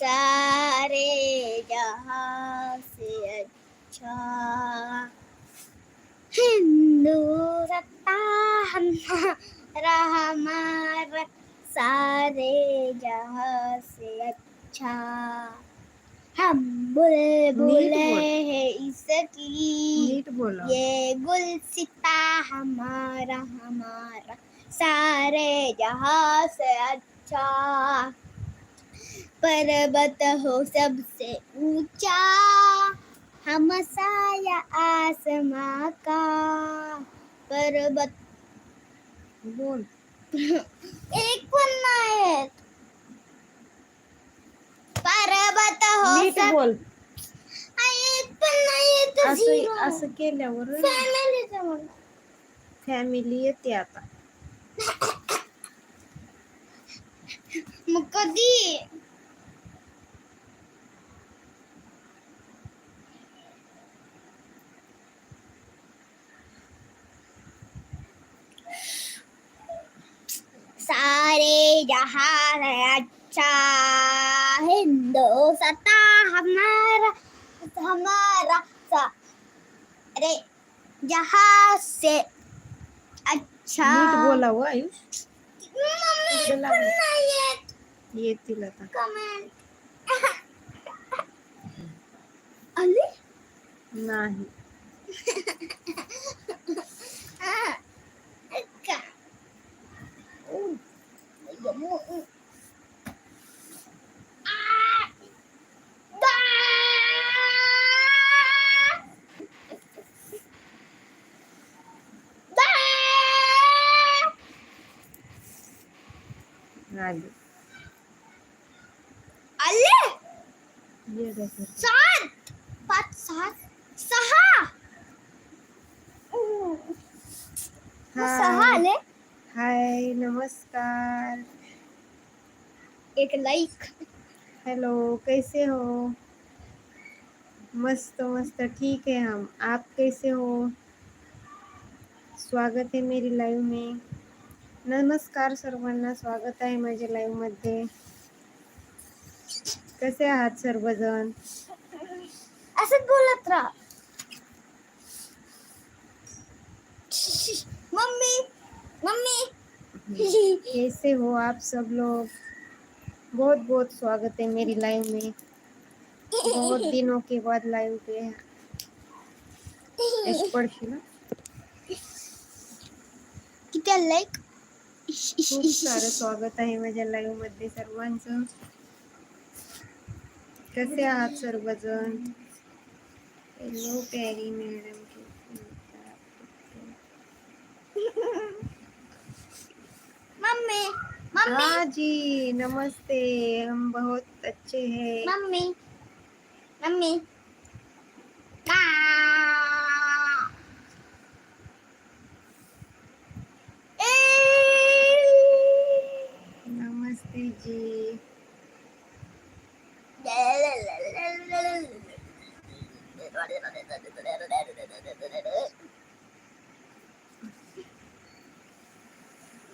सारे जहाँ से अच्छा। हिंदू सत्ता हमारा हमारा सारे जहाँ से अच्छा। हम बुलबुल बोल। है इसकी। ये गुलसिता हमारा हमारा सारे जहाँ से अच्छा। पर्वत हो सबसे ऊँचा हम साया आसमां का पर्वत बोल एक नाही आहेत. पर्वत हो नीट सब बोल आ, एक. असं केल्यावर म्हण. फॅमिली येते आता मग कधी सारे जहाँ है अच्छा हिंदुस्ता हमारा हमारा सारे जहाँ से अच्छा बोला हो आयुष येतील आता कमेंट आली नाही का देखो. सात पाच सात सहा सहा हाय हाय नमस्कार एक लाईक हेलो कैसे हो? मस्त मस्त ठीक है हम। आप कैसे हो? स्वागत आहे मेरी लाईव्ह में। नमस्कार सर्वांना स्वागत आहे माझ्या लाईव्ह मध्ये. कसे आहात सर्वजण? असंच बोलत राहा. Mummy mummy. कैसे हो आप सब लोग? बहुत बहुत स्वागत है मेरी लाइव में। बहुत दिनों के बाद लाइव पे हं? किती लाईक खूप सारं स्वागत आहे माझ्या लाईव्ह मध्ये सर्वांचं। कसे आहात सर्वजण हॅलो प्यारी मॅडम मम्मी मम्मी हाँ जी नमस्ते हम बहुत अच्छे हैं। मम्मी मम्मी का नमस्ते जी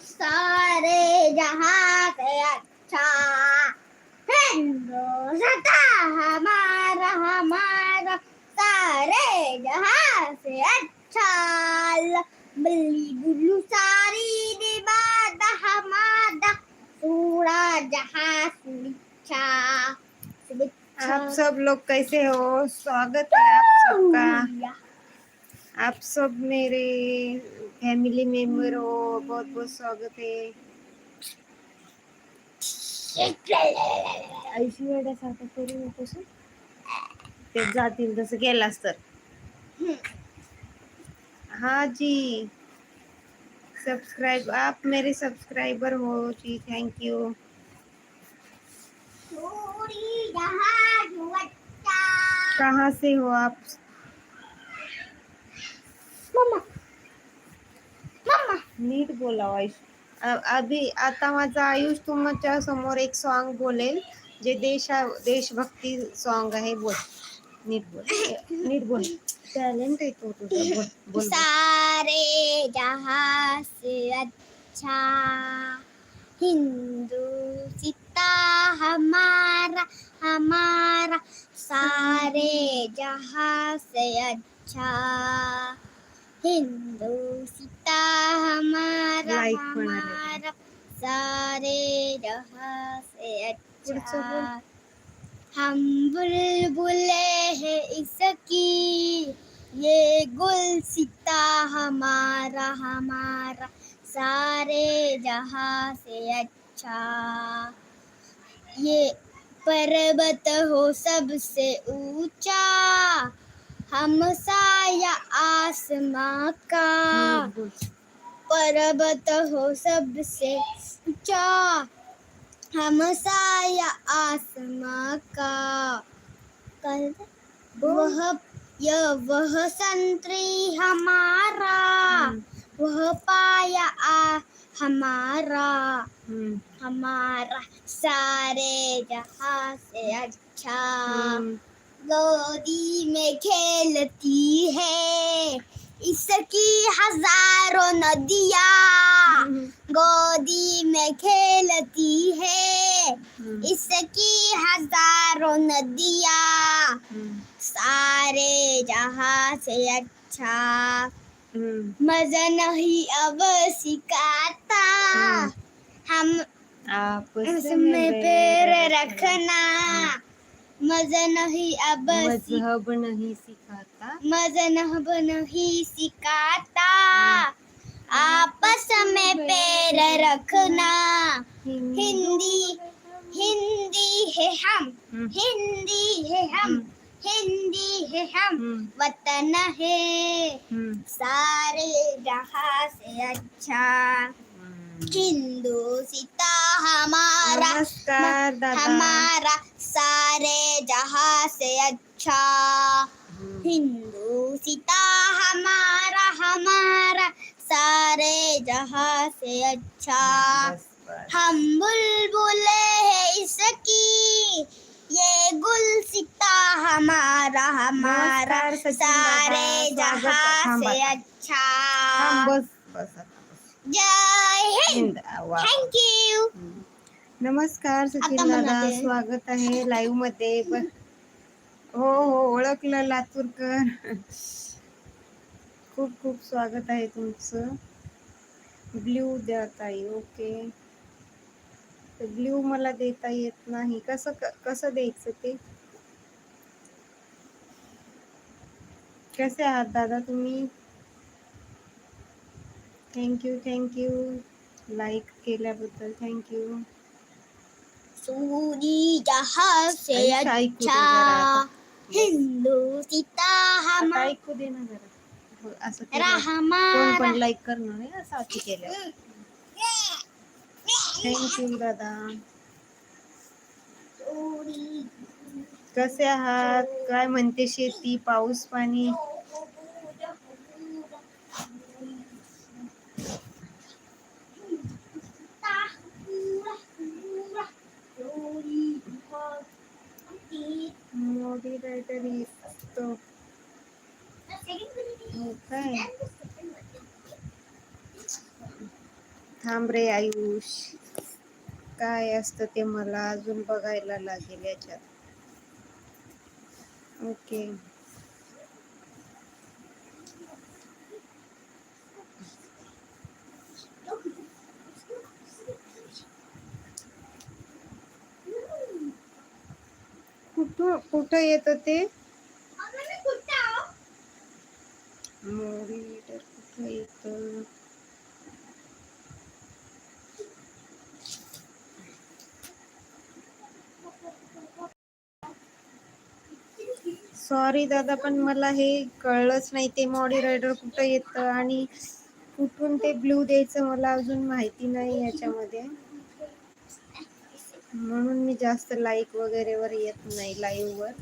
सारे जहाँ से अच्छा हिंदुस्ता हमारा हमारा सारे जहाँ से अच्छा बिल्ली सारी पूरा जहाँ आप सब लोग कैसे हो? स्वागत है आप सबका। आप सब मेरे फैमिली मेंबर हो। बहुत बहुत स्वागत है। आयुष्य वेड्यासारखं करू नकोस ते जातील तसं तर हाँ जी। सब्सक्राइब आप मेरे सब्सक्राइबर हो जी थैंक यू कहाँ से हो आप? मम्मा। मम्मा। नीट बोला आयुष। अभि आता माझा आयुष तुमच्या समोर एक सॉन्ग बोलेल जे देशा देशभक्ती सॉन्ग आहे बोल. नीट बोल. नीट बोल. टॅलेंट आहे तो तुझा. बोल बोल. सारे जहाँ से अच्छा। हिंदू सीता हमारा हमारा। सारे जहाँ से अच्छा। हिंदू सीता हमारा हमारा। सारे जहाँ से अच्छा। हम बुलबुलें हैं इसकी। ये गुल सिता हमारा हमारा सारे जहाँ से अच्छा। ये पर्वत हो सबसे ऊँचा हम साया आसमां का। बोल. पर्वत हो सबसे ऊँचा हम साया आसमां का। कल वह यह वह संतरी हमारा हम्म, वह पाया आ हमारा। हम्म, हमारा सारे जहाँ से अच्छा हम्म. गोदी में खेलती है इसकी हज़ारों नदियाँ गोदी में खेलती है इसकी हज़ारों नदियाँ सारे जहाँ से अच्छा हम्म. मज़ा नहीं अब सिखाता। हम उसमें पैर रखना। मज़ा नहीं अब मज़हब नहीं सिखाता। मज़हब नहीं सिखाता। आपस में पैर रखना। हिंदी हिंदी है हम। हम्म, हिंदी है हम। हम्म, हिंदी है हम हम्म, वतन है। हम्म, सारे जहाँ से अच्छा। हम्म. हिंदू सीता हमारा हमारा सारे जहाँ से अच्छा. हिंदू सीता हमारा हमारा सारे जहाँ से अच्छा. हम बुलबुले है इसकी ये गुल सीता हमारा हमारा सारे जहां. से अच्छा बस बस. जय हिंद. Thank you. नमस्कार सचिन दादा. स्वागत आहे लाईव्हमध्ये हो हो ओळखलं लातूरकर खूप खूप स्वागत आहे तुमचं ब्ल्यू द्या ताई ओके ब्ल्यू मला देता येत नाही. कसं कसं द्यायचं ते? कसे आहात दादा तुम्ही? Thank you thank you like केल्याबद्दल थँक्यू सूरी जहाँ से अच्छा. हिंदू सीता हमारा ऐकू दे ना जरा. असं केलं. कोण पण लाईक करणार आहे असं अति केलं थँक्यू दादा कसे आहात? काय म्हणते शेती? पाऊस, पाणी? मोदी काय? थांब रे, आयुष. काय असतं ते मला अजून बघायला लागेल याच्यात. ओके. कुठं कुठं येतं ते मॉडिटर कुठं येतं सॉरी दादा पण मला हे कळलंच नाही. ते मॉडिरेटर कुठं येतं आणि कुठून ते ब्ल्यू द्यायचं मला अजून माहिती नाही याच्यामध्ये. म्हणून मी जास्त लाईक वगैरेवर येत नाही लाईव्हवर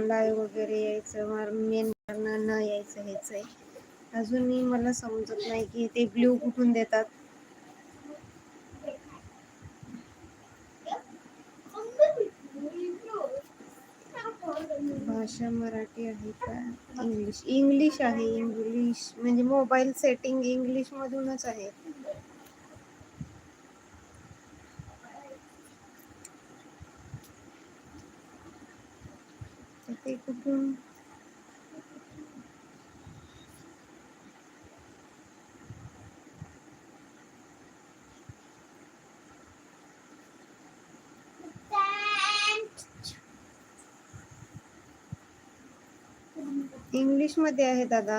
लाईव्ह वगैरे यायचं मेन कारण न यायचं ह्याचं आहे अजूनही मला समजत नाही की ते ब्ल्यू कुठून देतात. भाषा मराठी आहे का? इंग्लिश. इंग्लिश आहे इंग्लिश. म्हणजे मोबाईल सेटिंग इंग्लिशमधूनच आहे. इंग्लिश मध्य है दादा.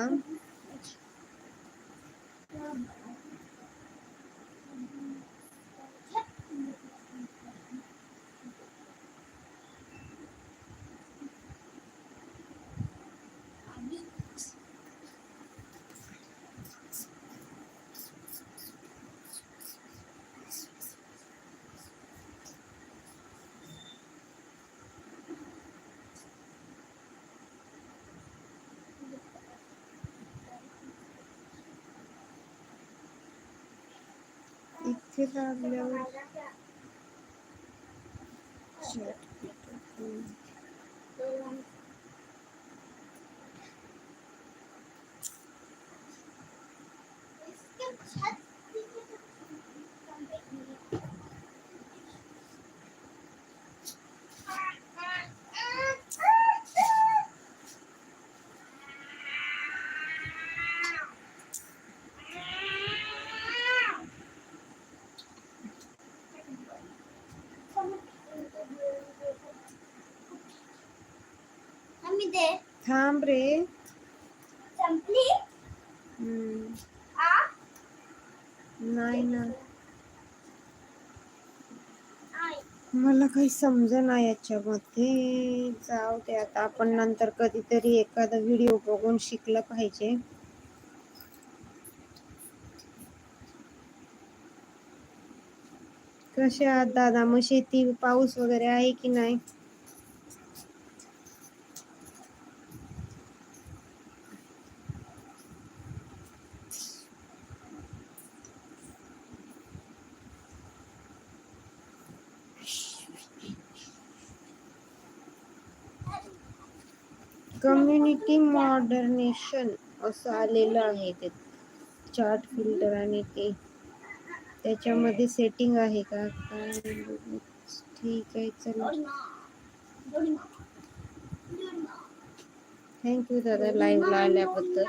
Tedaviler şey yapıyor. थांब रे संपली हम्म, आ नाही ना. आई मला काही समजेना याच्यामध्ये. जाऊ दे आता. आपण नंतर कधीतरी एखादा व्हिडिओ बघून शिकलं पाहिजे. कसे आहात दादा? मग शेती पाऊस वगैरे आहे की नाही? कम्युनिटी मॉडर्नेशन असं आलेलं आहे ते. चार्ट फ़िल्टर आणि ते. त्याच्यामध्ये सेटिंग आहे का? ठीक आहे, चला. थँक्यू दादा. लाईव्हला आल्याबद्दल.